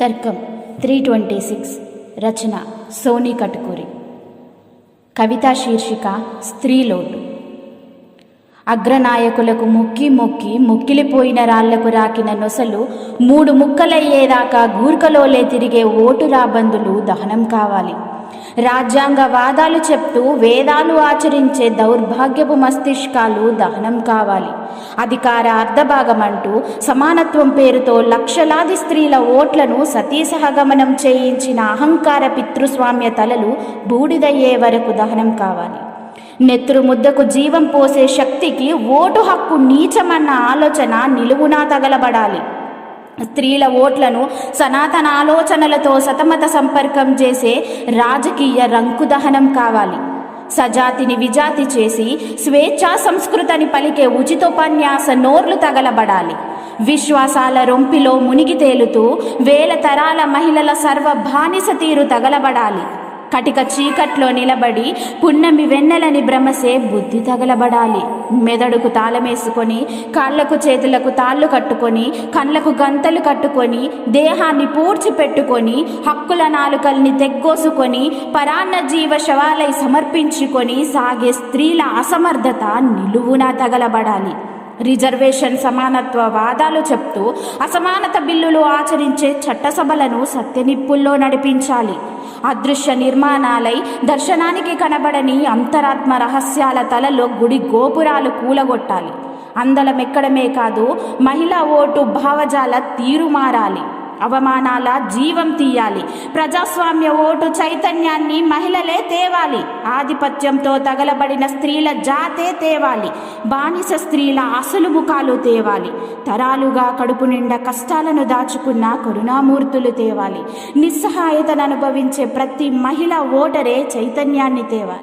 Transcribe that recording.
తర్కం three twenty six. రచన సోనీ కటుకూరి కవితా శీర్షిక స్త్రీలోటు. అగ్రనాయకులకు మొక్కి మొక్కి మొక్కిలిపోయిన రాళ్ళకు రాకిన నొసలు మూడు ముక్కలయ్యేదాకా గూర్ఖలోలే తిరిగే ఓటు రాబందులు దహనం కావాలి. రాజ్యాంగ వాదాలు చెప్తూ వేదాలు ఆచరించే దౌర్భాగ్యపు మస్తిష్కాలు దహనం కావాలి. అధికార అర్ధభాగం అంటూ సమానత్వం పేరుతో లక్షలాది స్త్రీల ఓట్లను సతీసహగమనం చేయించిన అహంకార పితృస్వామ్య తలలు బూడిదయ్యే వరకు దహనం కావాలి. నెత్తురు ముద్దకు జీవం పోసే శక్తికి ఓటు హక్కు నీచమన్న ఆలోచన నిలువునా తగలబడాలి. స్త్రీల ఓట్లను సనాతన ఆలోచనలతో సతమత సంపర్కం చేసే రాజకీయ రంకుదహనం కావాలి. సజాతిని విజాతి చేసి స్వేచ్ఛా సంస్కృతని పలికే ఉచితోపన్యాస నోర్లు తగలబడాలి. విశ్వాసాల రొంపిలో మునిగి తేలుతూ వేల తరాల మహిళల సర్వ బానిస తీరు తగలబడాలి. కటిక చీకట్లో నిలబడి పున్నమి వెన్నెలని భ్రమసే బుద్ధి తగలబడాలి. మెదడుకు తాళమేసుకొని కాళ్ళకు చేతులకు తాళ్ళు కట్టుకొని కళ్ళకు గంతలు కట్టుకొని దేహాన్ని పూడ్చిపెట్టుకొని హక్కుల నాలుకల్ని తెగ్గోసుకొని పరాన్న జీవ శవాలై సమర్పించుకొని సాగే స్త్రీల అసమర్థత నిలువునా తగలబడాలి. రిజర్వేషన్ సమానత్వ వాదాలు చెప్తూ అసమానత బిల్లులు ఆచరించే చట్టసభలను సత్యనిప్పుల్లో నడిపించాలి. అదృశ్య నిర్మాణాలై దర్శనానికి కనబడని అంతరాత్మ రహస్యాల తలలో గుడి గోపురాలు కూలగొట్టాలి. అందలమెక్కడమే కాదు మహిళా ఓటు భావజాల తీరు మారాలి అవమానాల జీవం తీయాలి. ప్రజాస్వామ్య ఓటు చైతన్యాన్ని మహిళలే తేవాలి. ఆధిపత్యంతో తగలబడిన స్త్రీల జాతే తేవాలి. బానిస స్త్రీల అసలు ముఖాలు తేవాలి. తరాలుగా కడుపు నిండా కష్టాలను దాచుకున్న కరుణామూర్తులు తేవాలి. నిస్సహాయతను అనుభవించే ప్రతి మహిళ ఓటరే చైతన్యాన్ని తేవాలి.